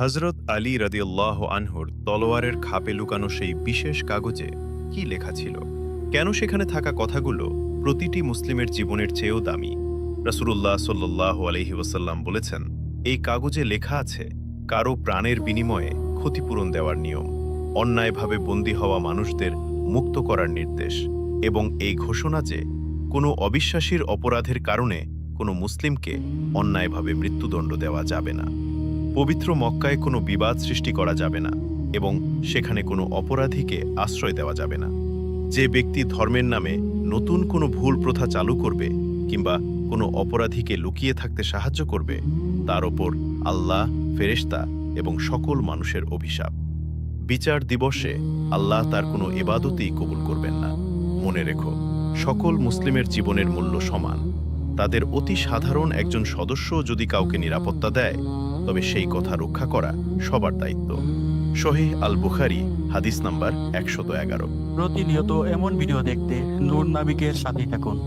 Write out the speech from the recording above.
হজরত আলী রদিউল্লাহ আনহুর তলোয়ারের খাপে লুকানো সেই বিশেষ কাগজে কি লেখা ছিল? কেন সেখানে থাকা কথাগুলো প্রতিটি মুসলিমের জীবনের চেয়েও দামি? রাসূলুল্লাহ সাল্লাহ আলহি ওসাল্লাম বলেছেন, এই কাগজে লেখা আছে, কারও প্রাণের বিনিময়ে ক্ষতিপূরণ দেওয়ার নিয়ম, অন্যায়ভাবে বন্দী হওয়া মানুষদের মুক্ত করার নির্দেশ এবং এই ঘোষণা যে কোনো অবিশ্বাসীর অপরাধের কারণে কোনো মুসলিমকে অন্যায়ভাবে মৃত্যুদণ্ড দেওয়া যাবে না। পবিত্র মক্কায় কোনো বিবাদ সৃষ্টি করা যাবে না এবং সেখানে কোনো অপরাধীকে আশ্রয় দেওয়া যাবে না। যে ব্যক্তি ধর্মের নামে নতুন কোনো ভুল প্রথা চালু করবে কিংবা কোনো অপরাধীকে লুকিয়ে থাকতে সাহায্য করবে, তার ওপর আল্লাহ, ফেরেশতা এবং সকল মানুষের অভিশাপ। বিচার দিবসে আল্লাহ তার কোনো এবাদতই কবুল করবেন না। মনে রেখো, সকল মুসলিমের জীবনের মূল্য সমান। তাদের অতি সাধারণ একজন সদস্য যদি কাউকে নিরাপত্তা দেয়, তবে সেই কথা রক্ষা করা সবার দায়িত্ব। শহীদ আল বুখারি হাদিস নাম্বার একশত এগারো। প্রতিনিয়ত এমন ভিডিও দেখতে নূর নাবিকের সাথে থাকুন।